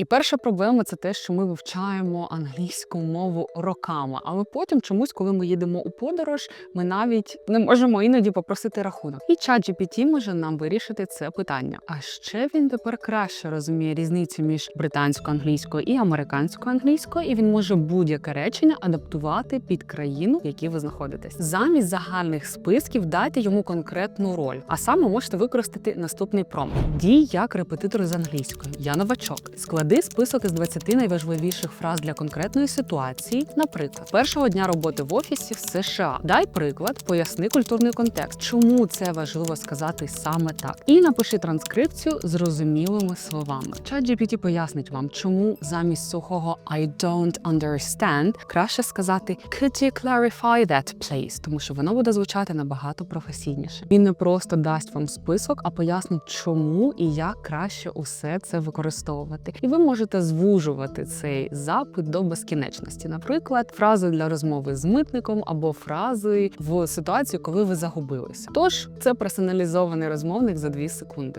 І перша проблема це те, що ми вивчаємо англійську мову роками, але потім чомусь, коли ми їдемо у подорож, ми навіть не можемо іноді попросити рахунок. І ChatGPT може нам вирішити це питання. А ще він тепер краще розуміє різницю між британською англійською і американською англійською, і він може будь-яке речення адаптувати під країну, в якій ви знаходитесь. Замість загальних списків дайте йому конкретну роль. А саме можете використати наступний промпт. Дій як репетитор з англійської. Я новачок. Склади список із 20 найважливіших фраз для конкретної ситуації. Наприклад, першого дня роботи в офісі в США. Дай приклад, поясни культурний контекст, чому це важливо сказати саме так. І напиши транскрипцію зрозумілими словами. ChatGPT пояснить вам, чому замість сухого I don't understand краще сказати Could you clarify that, please? Тому що воно буде звучати набагато професійніше. Він не просто дасть вам список, а пояснить, чому і як краще усе це використовувати. І ви можете звужувати цей запит до безкінечності. Наприклад, фрази для розмови з митником або фрази в ситуацію, коли ви загубилися. Тож це персоналізований розмовник за 2 секунди.